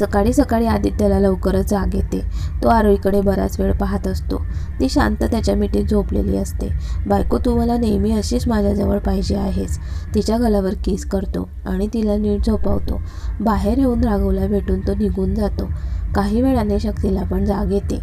सकाळी सकाळी आदित्यला लवकरच जाग येते. तो आरोईकडे बराच वेळ पाहत असतो. ती शांत त्याच्या मिठीत झोपलेली असते. बायको तू मला नेहमी अशीच माझ्याजवळ पाहिजे आहेस. तिच्या गलावर किस करतो आणि तिला नीट झोपवतो. बाहेर येऊन राघवला भेटून तो निघून जातो. काही वेळाने शक्तीला पण जाग येते.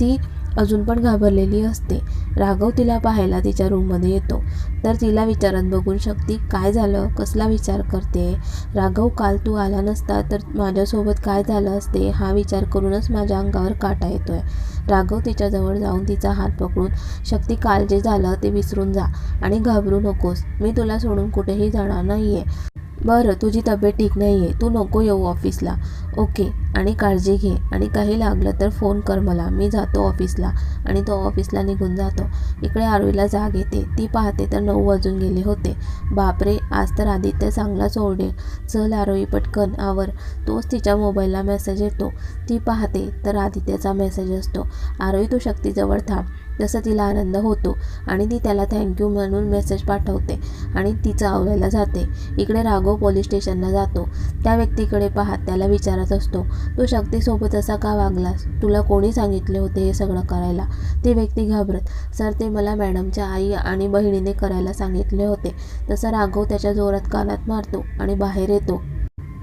ती अजून पण घाबरलेली असते. राघव तिला पाहायला तिच्या रूममध्ये येतो. तर तिला विचारत बघून शक्ती काय झालं? कसला विचार करते? राघव काल तू आला नसता तर माझ्यासोबत काय झालं असते? हा विचार करूनच माझ्या अंगावर काटा येतोय. राघव तिच्याजवळ जाऊन तिचा हात पकडून शक्ती काल जे झालं ते विसरून जा आणि घाबरू नकोस. मी तुला सोडून कुठेही जाणार नाही आहे बरं तुझी तब्येत ठीक नाही आहे तू नको येऊ ऑफिसला. ओके आणि काळजी घे. आणि काही लागलं तर फोन कर मला. मी जातो ऑफिसला. आणि तो ऑफिसला निघून जातो. इकडे आरवीला जाग येते. ती पाहते तर नऊ वाजून गेले होते. बापरे आज तर आदित्य चांगलाच ओरडेल चल आरोही पटकन. आवर. तोच तिच्या मोबाईलला मेसेज येतो. ती पाहते तर आदित्यचा मेसेज असतो. आरोही तू शक्तीजवळ थांब. जसं तिला आनंद होतो आणि ती त्याला थँक्यू म्हणून मेसेज पाठवते आणि तिचं आवरायला जाते. इकडे राघव पोलीस स्टेशनला जातो. त्या व्यक्तीकडे पाहत त्याला विचारत असतो तू शक्तीसोबत असा का वागलास? तुला कोणी सांगितले होते हे सगळं करायला? ती व्यक्ती घाबरत सर ते मला मॅडमच्या आई आणि बहिणीने करायला सांगितले होते. तसं राघव त्याच्या जोरात कानात मारतो आणि बाहेर येतो.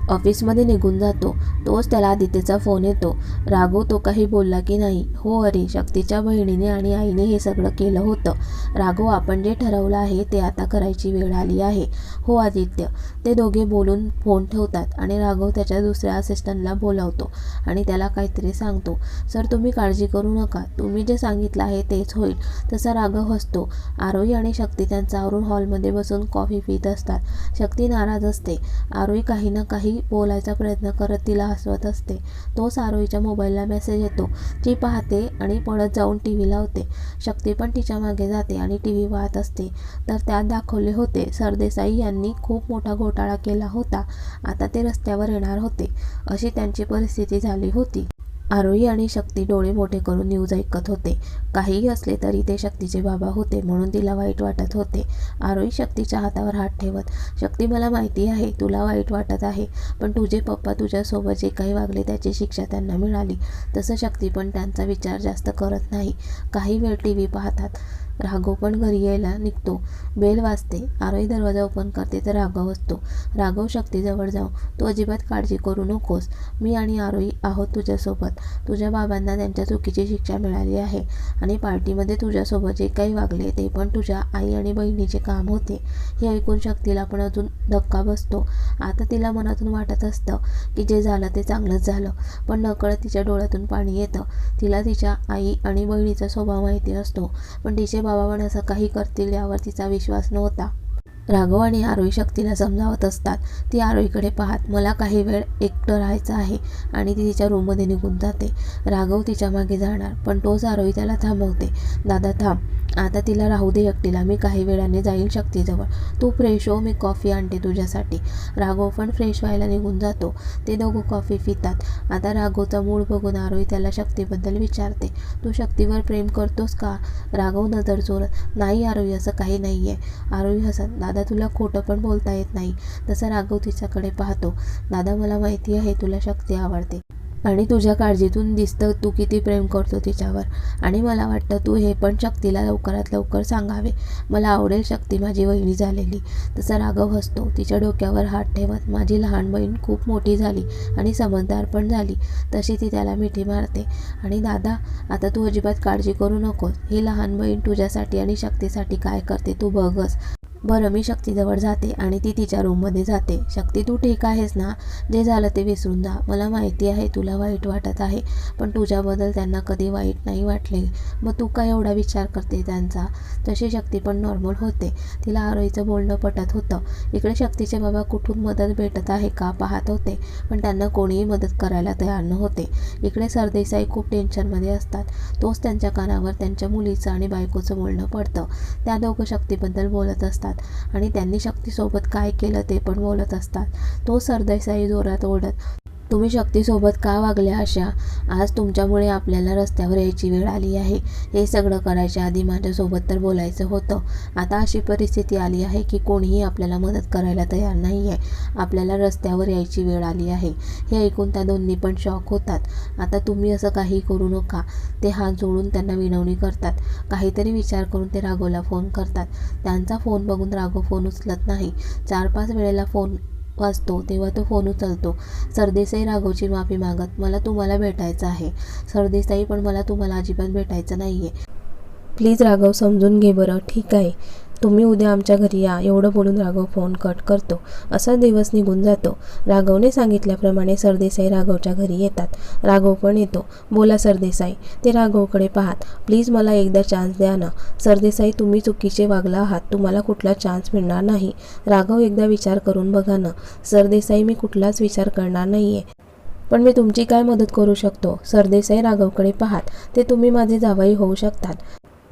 ऑफिसमध्ये निघून जातो. तोच त्याला आदित्यचा फोन येतो. राघव तो काही बोलला की नाही. हो अरे शक्तीच्या बहिणीने आणि आईने हे सगळं केलं होतं. राघव आपण जे ठरवलं आहे ते आता करायची वेळ आली आहे. हो आदित्य. ते दोघे बोलून फोन ठेवतात आणि राघव त्याच्या दुसऱ्या असिस्टंटला बोलावतो आणि त्याला काहीतरी सांगतो. सर तुम्ही काळजी करू नका. तुम्ही जे सांगितलं आहे तेच होईल. तसा राघव हसतो. आरोही आणि शक्ती त्यांचा आवरून हॉलमध्ये बसून कॉफी पित असतात. शक्ती नाराज असते. आरोही काही ना काही ती बोलायचा प्रयत्न करत तिला हसवत असते. तो सारोईच्या मोबाईलला मेसेज येतो. ती पाहते आणि पळत जाऊन टी व्ही लावते. शक्ती पण तिच्यामागे जाते आणि टी व्ही पाहत असते. तर त्यात दाखवले होते सरदेसाई यांनी खूप मोठा घोटाळा केला होता. आता ते रस्त्यावर येणार होते. अशी त्यांची परिस्थिती झाली होती. आरोही आणि शक्ती डोळे मोठे करून न्यूज ऐकत होते. काहीही असले तरी ते शक्तीचे बाबा होते म्हणून तिला वाईट वाटत होते. आरोही शक्तीच्या हातावर हात ठेवत शक्ती मला माहिती आहे तुला वाईट वाटत आहे पण तुझे पप्पा तुझ्यासोबत जे काही वागले त्याची शिक्षा त्यांना मिळाली. तसं शक्ती पण त्यांचा विचार जास्त करत नाही. काही वेळ टी व्ही पाहतात. राघव पण घरी यायला निघतो. बेल वाजते. आरोही दरवाजा ओपन करते तर राघव असतो. राघव शक्तीजवळ जाऊ तू अजिबात काळजी करू नकोस. मी आणि आरोही आहोत तुझ्यासोबत. तुझ्या बाबांना त्यांच्या चुकीची शिक्षा मिळाली आहे आणि पार्टीमध्ये तुझ्यासोबत जे काही वागले ते पण तुझ्या आई आणि बहिणीचे काम होते. हे ऐकून शक्तीला पण अजून धक्का बसतो. आता तिला मनातून वाटत असतं की जे झालं ते चांगलंच झालं पण नकळत तिच्या डोळ्यातून पाणी येतं. तिला तिच्या आई आणि बहिणीचा स्वभाव माहिती असतो पण तिचे बाबा पण असं काही करतील यावर तिचा विश्वास नव्हता. राघव आणि आरोही शक्तीला समजावत असतात. ती आरोहीकडे पाहत मला काही वेळ एकटं राहायचं आहे आणि ती तिच्या रूममध्ये निघून जाते. राघव तिच्यामागे जाणार पण तोच आरोही त्याला थांबवते. दादा थांब. आता तिला राहू दे एकटीला. मी काही वेळाने जाईल शक्तीजवळ. तू फ्रेश हो. मी कॉफी आणते तुझ्यासाठी. राघव पण फ्रेश व्हायला निघून जातो. ते दोघं कॉफी पितात. आता राघवचा मूड बघून आरोही त्याला शक्तीबद्दल विचारते. तू शक्तीवर प्रेम करतोस का? राघव नजर चोरत नाही आरोही. असं काही नाही आहे आरोही हसत दादा दादा तुला खोटं पण बोलता येत नाही. तसा राघव तिच्याकडे पाहतो. दादा मला माहिती आहे तुला शक्ती आवडते. आणि तुझ्या काळजीतून दिसतं तू किती प्रेम करतो तिच्यावर. आणि मला वाटतं तू हे पण शक्तीला लवकरात लवकर सांगावे. मला आवडेल शक्ती माझी वहिनी झालेली. तसा राघव हसतो. तिच्या डोक्यावर हात ठेवत माझी लहान बहीण खूप मोठी झाली आणि समजदार पण झाली. तशी ती त्याला मिठी मारते. आणि दादा आता तू अजिबात काळजी करू नकोस. ही लहान बहीण तुझ्यासाठी आणि शक्तीसाठी काय करते तू बघस. बरं मी शक्तीजवळ जाते आणि ती तिच्या रूममध्ये जाते. शक्ती तू ठीक आहेस ना? जे झालं ते विसरून जा. मला माहिती आहे तुला वाईट वाटत आहे पण तुझ्याबद्दल त्यांना कधी वाईट नाही वाटले. मग तू काय एवढा विचार करते त्यांचा? तशी शक्ती पण नॉर्मल होते. तिला आरोहीचं बोलणं पटत होतं. इकडे शक्तीचे बाबा कुठून मदत भेटत आहे का पाहत होते पण त्यांना कोणीही मदत करायला तयार नव्हते. इकडे सरदेसाई खूप टेन्शनमध्ये असतात. तोच त्यांच्या कानावर त्यांच्या मुलीचं आणि बायकोचं बोलणं पडतं. त्या दोघं शक्तीबद्दल बोलत असतात. आणि त्यांनी शक्तीसोबत काय केलं ते पण बोलत असतात. तो सरदेसाई जोरात ओढत तुम्ही शक्तीसोबत का वागल्या अशा? आज तुमच्यामुळे आपल्याला रस्त्यावर यायची वेळ आली आहे. हे सगळं करायच्या आधी माझ्यासोबत तर बोलायचं होतं. आता अशी परिस्थिती आली आहे की कोणीही आपल्याला मदत करायला तयार नाही आहे आपल्याला रस्त्यावर यायची वेळ आली आहे. हे ऐकून त्या दोन्ही पण शॉक होतात. आता तुम्ही असं काही करू नका. ते हात जोडून त्यांना विनवणी करतात. काहीतरी विचार करून ते राघोला फोन करतात. त्यांचा फोन बघून राघव फोन उचलत नाही. चार पाच वेळेला फोन वाचतो तेव्हा तो फोन उचलतो सरदेसाई राघवची माफी मागत मला तुम्हाला भेटायचं आहे. सरदेसाई पण मला तुम्हाला अजिबात भेटायचं नाही आहे प्लीज राघव समजून घे बरं. ठीक आहे. तुम्ही उद्या आमच्या घरी या एवढं बोलून राघव फोन कट करतो. असा दिवस निघून जातो. राघवने सांगितल्याप्रमाणे सरदेसाई राघवच्या घरी येतात. राघव पण येतो. बोला सरदेसाई. ते राघवकडे पाहत प्लीज मला एकदा चान्स द्या ना. सरदेसाई तुम्ही चुकीचे वागला आहात. तुम्हाला कुठला चान्स मिळणार नाही. राघव एकदा विचार करून बघा ना. सरदेसाई मी कुठलाच विचार करणार नाही आहे पण मी तुमची काय मदत करू शकतो? सरदेसाई राघवकडे पाहात ते तुम्ही माझे जावई होऊ शकतात.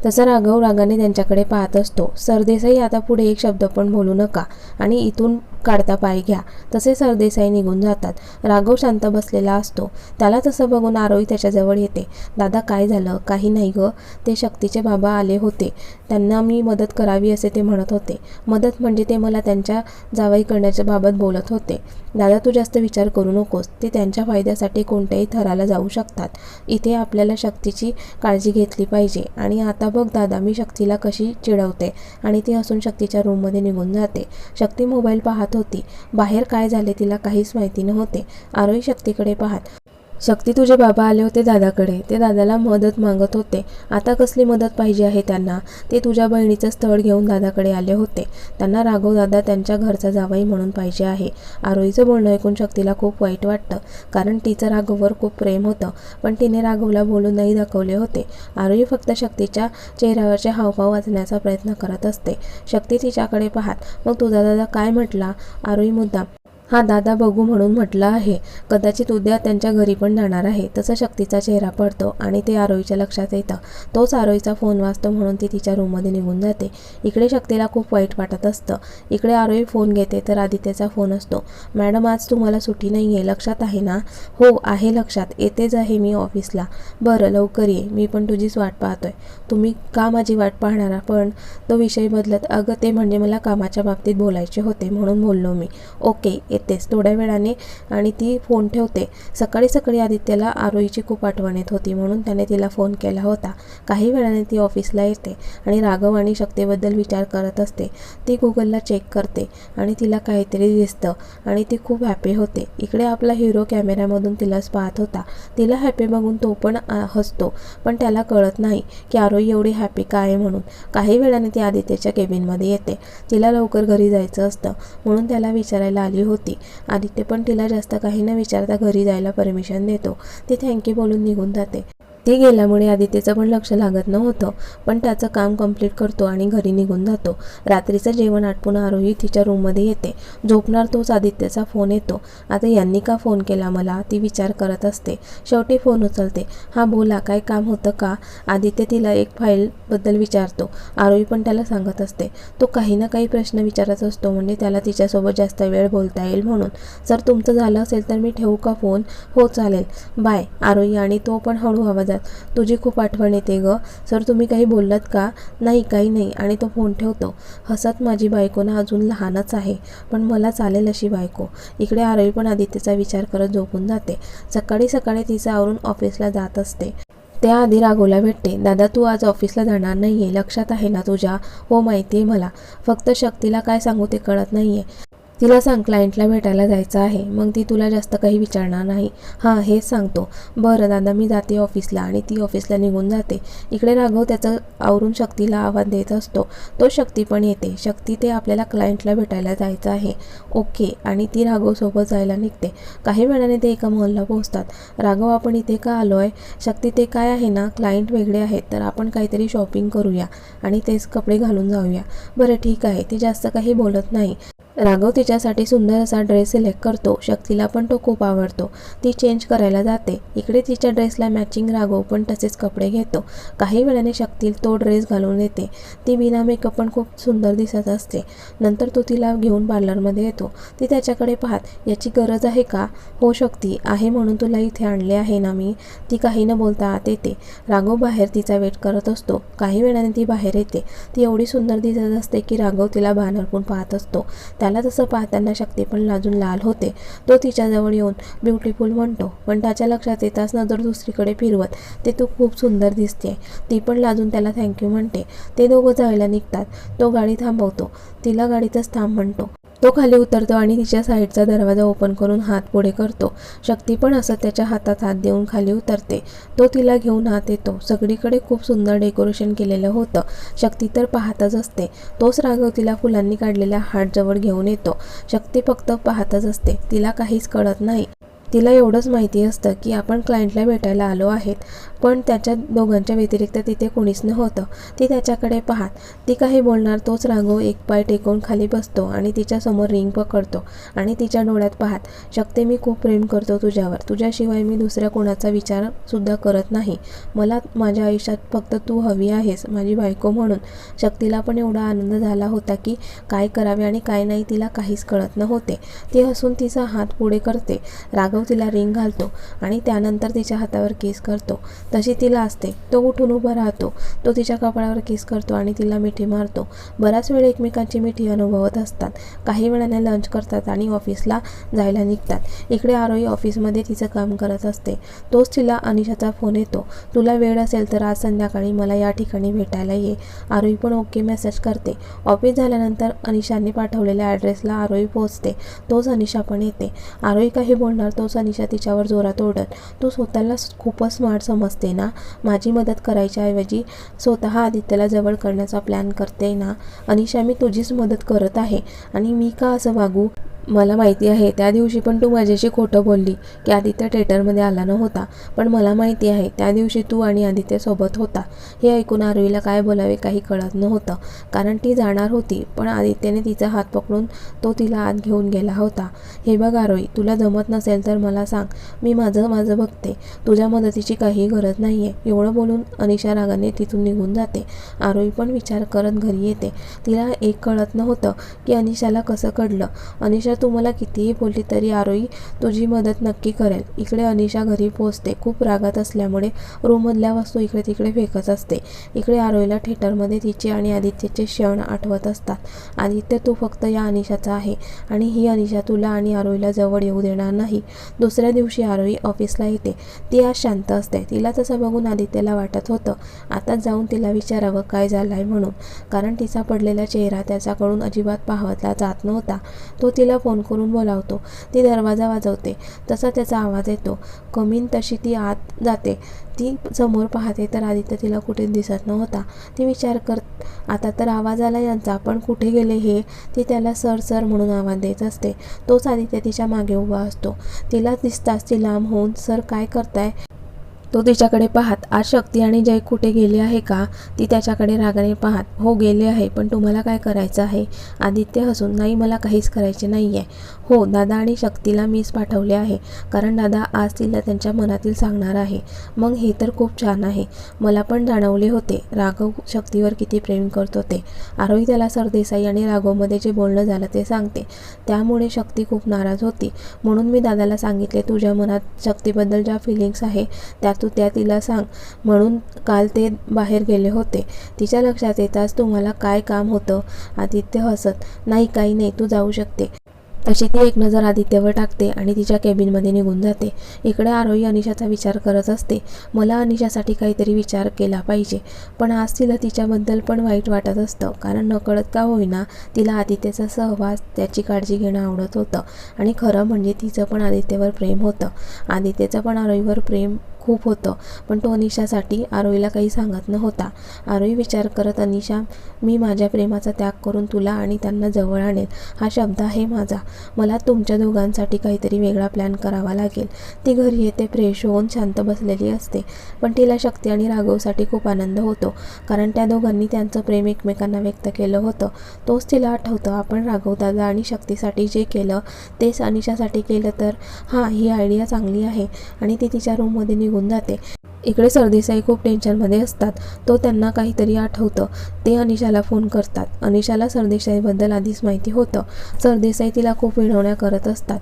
तसा राघव रागाने त्यांच्याकडे पाहत असतो. सरदेसाई आता पुढे एक शब्द पण बोलू नका आणि इथून काढता पाय घ्या. तसे सरदेसाई निघून जातात. राघव शांत बसलेला असतो. त्याला तसं बघून आरोही त्याच्याजवळ येते. दादा काय झालं? काही नाही ग. ते शक्तीचे बाबा आले होते. त्यांना मी मदत करावी असे ते म्हणत होते. मदत म्हणजे ते मला त्यांच्या जावाई करण्याच्या बाबत बोलत होते. दादा तू जास्त विचार करू नकोस. ते त्यांच्या फायद्यासाठी कोणत्याही थराला जाऊ शकतात. इथे आपल्याला शक्तीची काळजी घेतली पाहिजे आणि आता बघ दादा मी शक्तीला कशी चिडवते आणि ती हसून शक्तीच्या रूममध्ये निघून जाते. शक्ती मोबाईल पाहत होती. बाहेर काय झाले तिला काहीच माहिती नव्हते. आरोही शक्तीकडे पाहत शक्ती तुझे बाबा आले होते दादाकडे. ते दादाला मदत मागत होते. आता कसली मदत पाहिजे आहे त्यांना? ते तुझ्या बहिणीचं स्थळ घेऊन दादाकडे आले होते. त्यांना राघव दादा त्यांच्या घरचा जावाई म्हणून पाहिजे आहे. आरोहीचं बोलणं ऐकून शक्तीला खूप वाईट वाटतं. कारण तिचं राघववर खूप प्रेम होतं. पण तिने राघवला बोलून नाही दाखवले होते. आरोही फक्त शक्तीच्या चेहऱ्यावरचे हावभाव वाचण्याचा प्रयत्न करत असते. शक्ती तिच्याकडे पाहत मग तुझा दादा काय म्हटला? आरोही मुद्दा हा दादा बघू म्हणून म्हटलं आहे. कदाचित उद्या त्यांच्या घरी पण जाणार आहे. तसा शक्तीचा चेहरा पडतो आणि ते आरोहीच्या लक्षात येतं. तोच आरोहीचा फोन वाचतो म्हणून ती तिच्या रूममध्ये निघून जाते. इकडे शक्तीला खूप वाईट वाटत असतं. इकडे आरोही फोन घेते तर आदित्यचा फोन असतो. मॅडम आज तुम्हाला सुट्टी नाही आहे लक्षात आहे ना? हो आहे लक्षात. येतेच आहे मी ऑफिसला. बरं लवकर ये. मी पण तुझीच वाट पाहतोय. तुम्ही का माझी वाट पाहणार? पण तो विषय बदलत अगं ते म्हणजे मला कामाच्या बाबतीत बोलायचे होते म्हणून बोललो मी. ओके येतेच थोड्या वेळाने आणि ती फोन ठेवते. सकाळी सकाळी आदित्यला आरोहीची खूप आठवण येत होती म्हणून त्याने तिला फोन केला होता. काही वेळाने ती ऑफिसला येते आणि राघव आणि शक्तीबद्दल विचार करत असते. ती गुगलला चेक करते आणि तिला काहीतरी दिसतं आणि ती खूप हॅपी होते. इकडे आपला हिरो कॅमेऱ्यामधून तिलाच पाहत होता. तिला हॅपी बघून तो पण हसतो. पण त्याला कळत नाही की आरोही एवढी हॅपी का आहे म्हणून. काही वेळाने ती आदित्यच्या केबिनमध्ये येते. तिला लवकर घरी जायचं असतं म्हणून त्याला विचारायला आली होती. आदित्य पण तिला जास्त काही न विचारता घरी जायला परमिशन देतो. ती थँक्यू बोलून निघून जाते. ती गेल्यामुळे आदित्यचं पण लक्ष लागत नव्हतं. पण त्याचं काम कंप्लीट करतो आणि घरी निघून जातो. रात्रीचं जेवण आटपून आरोही तिच्या रूममध्ये येते. झोपणार तोच आदित्यचा फोन येतो. आता यांनी का फोन केला मला? ती विचार करत असते. शेवटी फोन उचलते. हां बोला. काय काम होतं का? आदित्य तिला एक फाईलबद्दल विचारतो. आरोही पण त्याला सांगत असते. तो काही ना काही प्रश्न विचारत असतो. म्हणजे त्याला तिच्यासोबत जास्त वेळ बोलता येईल म्हणून. जर तुमचं झालं असेल तर मी ठेवू का फोन हो चालेल. बाय. आरोही आणि तो पण हळू जात तुझी खूप आठवण येते ग. सर तुम्ही काही बोललात का? नाही काही नाही. आणि तो फोन ठेवतो. हसत माझी बायको ना अजून लहानच आहे पण मला चालेल अशी बायको. इकडे आरवी पण आदित्यचा विचार करत झोपून जाते. सकाळी सकाळी तिचं आवरून ऑफिसला जात असते. त्याआधी राघवला भेटते. दादा तू आज ऑफिसला जाणार नाही आहे लक्षात आहे ना तुझ्या? हो माहिती आहे मला. फक्त शक्तीला काय सांगू ते कळत नाही आहे तिला सांग क्लायंटला भेटायला जायचं आहे. मग ती तुला जास्त काही विचारणार नाही. हां हेच सांगतो. बरं दादा मी जाते ऑफिसला आणि ती ऑफिसला निघून जाते. इकडे राघव त्याचं आवरून शक्तीला आवाज देत असतो. तो शक्ती पण येते. शक्ती ते आपल्याला क्लायंटला भेटायला जायचं आहे. ओके. आणि ती राघवसोबत जायला निघते. काही वेळाने ते एका मॉलला पोहोचतात. राघव आपण इथे का आलो आहे शक्ती ते काय आहे ना? क्लायंट वेगळे आहेत. तर आपण काहीतरी शॉपिंग करूया आणि तेच कपडे घालून जाऊया. बरं ठीक आहे. ती जास्त काही बोलत नाही. राघव तिच्यासाठी सुंदर असा ड्रेस सिलेक्ट करतो. शक्तीला पण तो खूप आवडतो. ती चेंज करायला जाते. इकडे तिच्या ड्रेसला मॅचिंग राघव पण तसेच कपडे घेतो. काही वेळाने शक्ती तो ड्रेस घालून येते. ती बिना मेकअप पण खूप सुंदर दिसत असते. नंतर तो तिला घेऊन पार्लरमध्ये येतो. ती त्याच्याकडे पाहत याची गरज आहे का? हो शक्ती. आहे म्हणून तुला इथे आणले आहे ना मी. ती काही न बोलता आत येते. राघव बाहेर तिचा वेट करत असतो. काही वेळाने ती बाहेर येते. ती एवढी सुंदर दिसत असते की राघव तिला बाहेरपून पाहत असतो. त्याला तसं पाहताना शक्ती पण लाजून लाल होते. तो तिच्याजवळ येऊन ब्युटिफुल म्हणतो पण त्याच्या लक्षात येताच नजर दुसरीकडे फिरवत. ते तू खूप सुंदर दिसते ती पण लाजून त्याला थँक्यू म्हणते. ते दोघं जायला निघतात. तो गाडी थांबवतो. तिला गाडीतच थांब म्हणतो. तो खाली उतरतो आणि तिच्या साईडचा दरवाजा ओपन करून हात पुढे करतो. शक्ती पण असं त्याच्या हातात हात देऊन खाली उतरते. तो तिला घेऊन हात येतो. सगळीकडे खूप सुंदर डेकोरेशन केलेलं होतं. शक्ती तर पाहतच असते. तोच राघव तिला फुलांनी काढलेल्या हार्टजवळ घेऊन येतो. शक्ती फक्त पाहतच असते. तिला काहीच कळत नाही. तिला एवढंच माहिती असतं की आपण क्लायंटला भेटायला आलो आहेत पण त्याच्या दोघांच्या व्यतिरिक्त तिथे कोणीच नव्हतं. ती त्याच्याकडे पाहात ती काही बोलणार तोच रांगो एक पाय टेकून खाली बसतो आणि तिच्यासमोर रिंग पकडतो आणि तिच्या डोळ्यात पाहत शकते मी खूप प्रेम करतो तुझ्यावर. तुझ्याशिवाय मी दुसऱ्या कोणाचा विचारसुद्धा करत नाही. मला माझ्या आयुष्यात फक्त तू हवी आहेस माझी बायको म्हणून. शक्तीला पण एवढा आनंद झाला होता की काय करावे आणि काय नाही तिला काहीच कळत नव्हते. ती हसून तिचा हात पुढे करते. राघव तिला रिंग घालतो आणि त्यानंतर तिच्या हातावर केस करतो. तशी तिला असते. तो उठून उभा राहतो. तो तिच्या कपाळावर किस करतो आणि तिला मिठी मारतो. बराच वेळ एकमेकांची मिठी अनुभवत असतात. काही वेळाने लंच करतात आणि ऑफिसला जायला निघतात. इकडे आरोही ऑफिसमध्ये तिचं काम करत असते. तोच तिला अनिशाचा फोन येतो. तुला वेळ असेल तर आज संध्याकाळी मला या ठिकाणी भेटायला ये. आरोही पण ओके मेसेज करते. ऑफिस झाल्यानंतर अनिशाने पाठवलेल्या ॲड्रेसला आरोही पोहोचते. तोच अनिशा पण येते. आरोही काही बोलणार तोच अनिशा तिच्यावर जोरात ओढत तू स्वतःला खूपच स्मार्ट समजते ना? माझी मदत करायच्या ऐवजी स्वतः आदित्यला जवळ करण्याचा प्लॅन करते ना? अनिशा मी तुझीच मदत करत आहे आणि मी का असं वागू? मला माहिती आहे त्या दिवशी पण तू माझ्याशी खोटं बोलली की आदित्य थेटरमध्ये आला नव्हता. पण मला माहिती आहे त्या दिवशी तू आणि आदित्य सोबत होता. हे ऐकून आरवीला काय बोलावे काही कळत नव्हतं. कारण ती जाणार होती पण आदित्यने तिचा हात पकडून तो तिला आत घेऊन गेला होता. हे बघ आरोही तुला जमत नसेल तर मला सांग. मी माझं माझं बघते. तुझ्या मदतीची काही गरज नाही आहे एवढं बोलून अनिशा रागाने तिथून निघून जाते. आरोही पण विचार करत घरी येते. तिला एक कळत नव्हतं की अनिशाला कसं कळलं. अनिशा तू मला कितीही बोलली तरी आरोही तुझी मदत नक्की करेल. इकडे अनिशा घरी पोहोचते. खूप रागात असल्यामुळे रूममधल्या वस्तू इकडे तिकडे फेकत असते. इकडे आरोहीला थिएटरमध्ये तिचे आणि आदित्यचे क्षण आठवत असतात. आदित्य तू फक्त या अनिशाचा आहे आणि ही अनिशा तुला आणि आरोहीला जवळ येऊ देणार नाही. दुसऱ्या दिवशी आरोही ऑफिसला येते. ती आज शांत असते. तिला तसं बघून आदित्यला वाटत होतं आता जाऊन तिला विचारावं काय झालं आहे म्हणून. कारण तिचा पडलेला चेहरा त्याच्याकडून अजिबात पाहतला जात नव्हता. तो तिला फोन करून बोलावतो. ती दरवाजा वाजवते. तसा त्याचा आवाज येतो. कमीन तशी ती आत जाते. ती समोर पाहते तर आदित्य तिला कुठे दिसत नव्हता. ती विचार करत आता तर आवाज आला यांचा पण कुठे गेले हे? ती त्याला सर सर म्हणून आवाज देत असते. तोच आदित्य तिच्यामागे उभा असतो. तिला दिसताच ती लांब होऊन सर काय करताय? तो तिच्याकडे पाहत आज शक्ती आणि जय कुठे गेले आहे का ती त्याच्याकडे रागाने पाहत हो गेले आहे पण तुम्हाला काय करायचं आहे? आदित्य हसून नाही मला काहीच करायचे नाही आहे हो दादा आणि शक्तीला मीच पाठवले आहे कारण दादा आज तिला त्यांच्या मनातील सांगणार आहे. मग हे तर खूप छान आहे. मला पण जाणवले होते. राघव शक्तीवर किती प्रेम करत होते आरोही त्याला सरदेसाई आणि राघवमध्ये जे बोलणं झालं ते सांगते. त्यामुळे शक्ती खूप नाराज होती. म्हणून मी दादाला सांगितले तुझ्या मनात शक्तीबद्दल ज्या फिलिंग्स आहे त्यात तू त्या तिला सांग. म्हणून काल ते बाहेर गेले होते. तिच्या लक्षात येताच तुम्हाला काय काम होतं? आदित्य हसत नाही काही नाही तू जाऊ शकते. तशी ती एक नजर आदित्यवर टाकते आणि तिच्या केबिनमध्ये निघून जाते. इकडे आरोही अनिशाचा विचार करत असते. मला अनिशासाठी काहीतरी विचार केला पाहिजे पण आज तिला तिच्याबद्दल पण वाईट वाटत असतं. कारण नकळत का होईना तिला आदित्यचा सहवास त्याची काळजी घेणं आवडत होतं. आणि खरं म्हणजे तिचं पण आदित्यवर प्रेम होतं. आदित्यचं पण आरोहीवर प्रेम खूप होतं. पण तो अनिशासाठी आरोहीला काही सांगत नव्हता. आरोही विचार करत अनिशा मी माझ्या प्रेमाचा त्याग करून तुला आणि त्यांना जवळ आणेल हा शब्द आहे माझा. मला तुमच्या दोघांसाठी काहीतरी वेगळा प्लॅन करावा लागेल ती घरी येते फ्रेश होऊन शांत बसलेली असते. पण तिला शक्ती आणि राघवसाठी खूप आनंद होतो. कारण त्या दोघांनी त्यांचं प्रेम एकमेकांना व्यक्त केलं होतं. तोच तिला आठवतं. आपण राघवदादा आणि शक्तीसाठी जे केलं तेच अनिशासाठी केलं तर हां ही आयडिया चांगली आहे. आणि ती तिच्या रूममध्ये निघून जाते. इकडे सरदेसाई खूप टेन्शनमध्ये असतात. तो त्यांना काहीतरी आठवतं. ते अनिशाला फोन करतात. अनिशाला सरदेसाईबद्दल आधीच माहिती होतं. सरदेसाई तिला खूप विनवण्या करत असतात.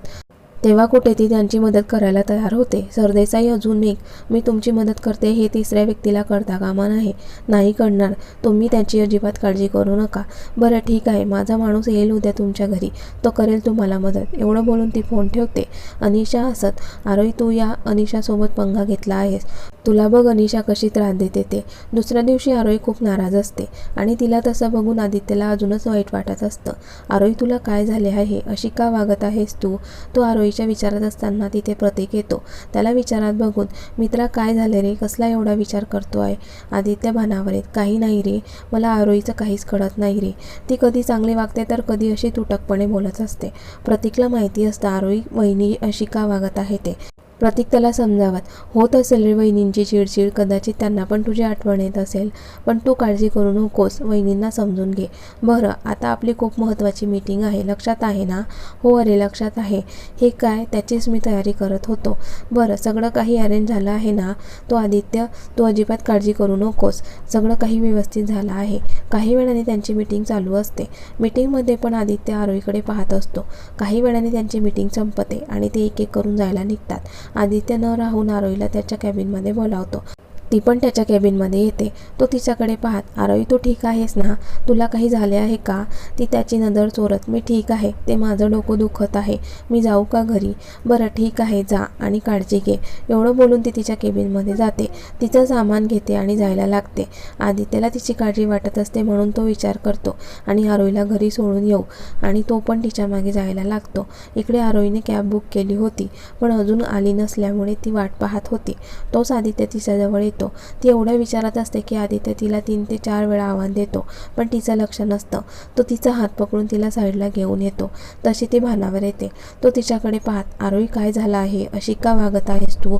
तेव्हा कुठे ती त्यांची मदत करायला तयार होते? सरदेसाई अजून एक मी तुमची मदत करते हे तिसऱ्या व्यक्तीला करता कामा नाही नाही करणार तुम्ही त्याची अजिबात काळजी करू नका. बरं ठीक आहे. माझा माणूस येईल उद्या तुमच्या घरी. तो करेल तुम्हाला मदत. एवढं बोलून ती फोन ठेवते. अनिशा हसत आरोही तू या अनिशासोबत पंगा घेतला आहेस. तुला बघ अनिशा कशी त्रास देते ते. दुसऱ्या दिवशी आरोही खूप नाराज असते आणि तिला तसं बघून आदित्यला अजूनच वाईट वाटत असतं. आरोही तुला काय झाले आहे? अशी का वागत आहेस तू? तो आरोहीच्या विचारात असताना तिथे प्रतीक येतो. त्याला विचारात बघून मित्रा काय झाले रे? कसला एवढा विचार करतो आहे आदित्य भानावर आहेत काही नाही रे. मला आरोहीचं काहीच कळत नाही रे. ती कधी चांगली वागते तर कधी अशी तुटकपणे बोलत असते. प्रतीकला माहिती असतं आरोही वहिनी अशी का वागत आहे ते? प्रतीक त्याला समजावत होत असेल रे वहिनींची चिडचिड कदाचित त्यांना पण तुझी आठवण येत असेल पण तू काळजी करू नकोस वहिनींना समजून घे. बरं आता आपली खूप महत्त्वाची मीटिंग आहे लक्षात आहे ना? हो अरे लक्षात आहे. हे काय? त्याचीच मी तयारी करत होतो. बरं सगळं काही अरेंज झालं आहे ना? तो आदित्य तू अजिबात काळजी करू नकोस. सगळं काही व्यवस्थित झालं आहे. काही वेळाने त्यांची मीटिंग चालू असते. मीटिंगमध्ये पण आदित्य आरोहीकडे पाहत असतो. काही वेळाने त्यांची मीटिंग संपते आणि ते एक एक करून जायला निघतात. आदित्य न राहून आरोहीला त्याच्या कॅबिनमध्ये बोलावतो. ती पण त्याच्या कॅबिनमध्ये येते. तो तिच्याकडे पाहत आरवी तू ठीक आहेस ना? तुला काही झाले आहे का ती त्याची नजर चोरत मी ठीक आहे. ते माझं डोकं दुखत आहे. मी जाऊ का घरी? बरं ठीक आहे. जा आणि काळजी घे. एवढं बोलून ती तिच्या केबिनमध्ये जाते. तिचं सामान घेते आणि जायला लागते. आदित्यला तिची काळजी वाटत असते म्हणून तो विचार करतो आणि आरोईला घरी सोडून येऊ आणि तो पण तिच्यामागे जायला लागतो. इकडे आरोईने कॅब बुक केली होती पण अजून आली नसल्यामुळे ती वाट पाहत होती. तोच आदित्य तिच्याजवळ येतो. ती एवढ्या विचारात असते की आदित्य तिला तीन ते चार वेळा आव्हान देतो पण तिचं लक्ष नसतं. तो तिचा हात पकडून तिला साईडला घेऊन येतो. तशी ती भानावर येते. तो तिच्याकडे पाहत आरोही काय झालं आहे? अशी का वागत आहेस तू?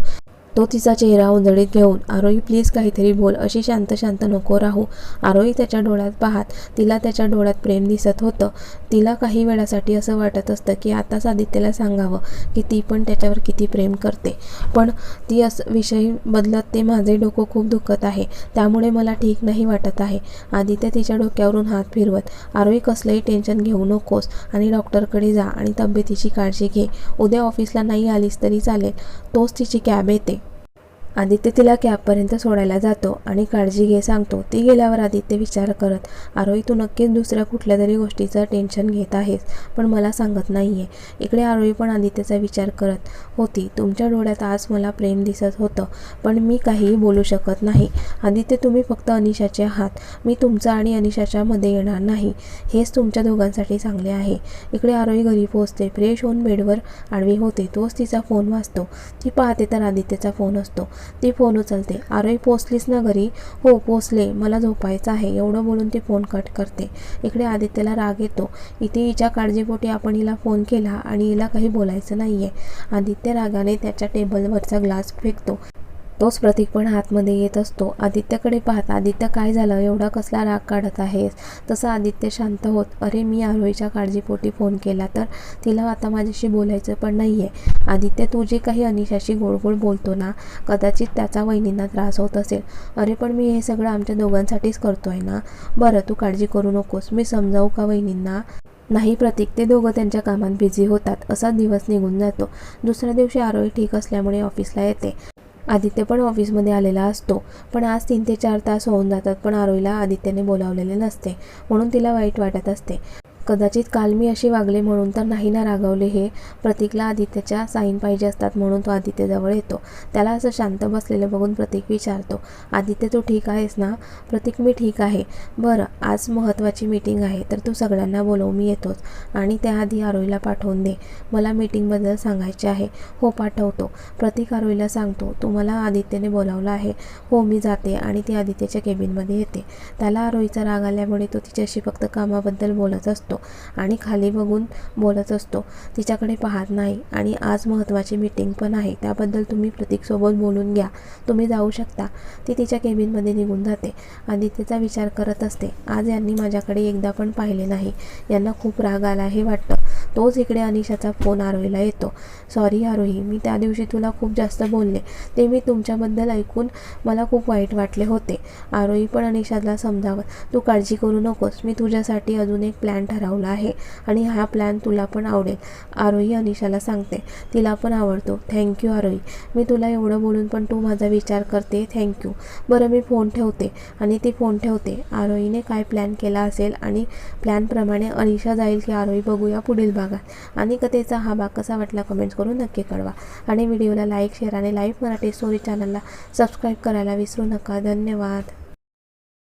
तो तिचा चेहरा उजळीत घेऊन आरोही प्लीज काहीतरी बोल. अशी शांत शांत नको राहू. आरोही त्याच्या डोळ्यात पाहत तिला त्याच्या डोळ्यात प्रेम दिसत होतं. तिला काही वेळासाठी असं वाटत असतं की आताच आदित्यला सांगावं की ती पण त्याच्यावर किती प्रेम करते. पण ती असं विषयी बदलत ते माझे डोकं खूप दुखत आहे. त्यामुळे मला ठीक नाही वाटत आहे. आदित्य तिच्या डोक्यावरून हात फिरवत आरोही कसलंही टेन्शन घेऊ नकोस आणि डॉक्टरकडे जा आणि तब्येतीची काळजी घे. उद्या ऑफिसला नाही आलीस तरी चालेल. तोच तिची कॅब येते. आदित्य तिला कॅबपर्यंत सोडायला जातो आणि काळजी घे सांगतो. ती गेल्यावर आदित्य विचार करत आरोही तू नक्कीच दुसऱ्या कुठल्या तरी गोष्टीचं टेन्शन घेत आहेस पण मला सांगत नाही आहे इकडे आरोही पण आदित्यचा विचार करत होती तुमच्या डोळ्यात आज मला प्रेम दिसत होतं पण मी काहीही बोलू शकत नाही. आदित्य तुम्ही फक्त अनिशाचे आहात. मी तुमचा आणि अनिशाच्या मध्ये येणार नाही. हेच तुमच्या दोघांसाठी चांगले आहे. इकडे आरोही घरी पोहोचते. फ्रेश होऊन बेडवर आडवी होते. तोच तिचा फोन वाचतो ती पाहते तर आदित्यचा फोन असतो. ती फोन उचलते. आरोही पोचलीस ना घरी? हो पोचले. मला झोपायचं आहे. एवढं बोलून ती फोन कट करते. इकडे आदित्यला राग येतो. इथे हिच्या काळजीपोटी आपण हिला फोन केला आणि हिला काही बोलायचं नाही आहे आदित्य रागाने त्याच्या टेबलवरचा ग्लास फेकतो. तोच प्रतीक पण आतमध्ये येत असतो. आदित्यकडे पाहत आदित्य काय झालं? एवढा कसला राग काढत आहेस? तसं आदित्य शांत होत अरे मी आरोहीच्या काळजीपोटी फोन केला तर? तिला आता माझ्याशी बोलायचं पण नाही आहे आदित्य तू जे काही अनिशाशी गोडगोड गोड बोलतो ना कदाचित त्याचा वहिनींना त्रास होत असेल. अरे पण मी हे सगळं आमच्या दोघांसाठीच करतोय ना? बरं तू काळजी करू नकोस. मी समजावू का वहिनींना? नाही प्रतीक ते दोघं त्यांच्या कामात बिझी होतात. असा दिवस निघून जातो. दुसऱ्या दिवशी आरोही ठीक असल्यामुळे ऑफिसला येते. आदित्य पण ऑफिसमध्ये आलेला असतो. पण आज तीन ते चार तास होऊन जातात पण आरोहीला आदित्यने बोलावलेले नसते. म्हणून तिला वाईट वाटत असते. कदाचित काल मी अशी वागले म्हणून तर नाही ना रागवले हे प्रतीकला आदित्यच्या साईन पाहिजे असतात म्हणून तो आदित्यजवळ येतो. त्याला असं शांत बसलेलं बघून प्रतीक विचारतो आदित्य तू ठीक आहेस ना? प्रतीक मी ठीक आहे. बरं आज महत्त्वाची मीटिंग आहे तर तू सगळ्यांना बोलव मी येतोच. आणि त्याआधी आरोईला पाठवून दे. मला मीटिंगबद्दल सांगायचे आहे. हो पाठवतो. प्रतीक आरोईला सांगतो तुम्हाला आदित्यने बोलावलं आहे. हो मी जाते आणि ती आदित्यच्या केबिनमध्ये येते. त्याला आरोहीचा राग आल्यामुळे तो तिच्याशी फक्त कामाबद्दल बोलत असतो. आणि खाली बघून बोलत असतो तिच्याकडे पाहत नाही आणि आज महत्त्वाची मीटिंग पण आहे त्याबद्दल तुम्ही प्रतीकसोबत बोलून घ्या. तुम्ही जाऊ शकता. ती तिच्या केबिनमध्ये निघून जाते. आदित्यचा विचार करत असते आज यांनी माझ्याकडे एकदा पण पाहिले नाही. यांना खूप राग आला हे वाटतं. तोच इकडे अनिशाचा फोन आरोहीला येतो. सॉरी आरोही मी त्या दिवशी तुला खूप जास्त बोलले. ते मी तुमच्याबद्दल ऐकून मला खूप वाईट वाटले होते. आरोही पण अनिशाला समजावं तू काळजी करू नकोस. मी तुझ्यासाठी अजून एक प्लॅन ठराव आहे आणि हा प्लॅन तुला पण आवडेल. आरोही अनिशाला सांगते तिला पण आवडतो. थँक्यू आरोही. मी तुला एवढं बोलून पण तू माझा विचार करते. थँक्यू बरं मी फोन ठेवते आणि ती फोन ठेवते. आरोहीने काय प्लॅन केला असेल आणि प्लॅनप्रमाणे अनिशा जाईल की आरोही बघूया पुढील भागात. आणि कथेचा हा भाग कसा वाटला कमेंट्स करून नक्की कळवा. आणि व्हिडिओला लाईक शेअर आणि लाईव्ह मराठी स्टोरी चॅनलला सबस्क्राईब करायला विसरू नका. धन्यवाद.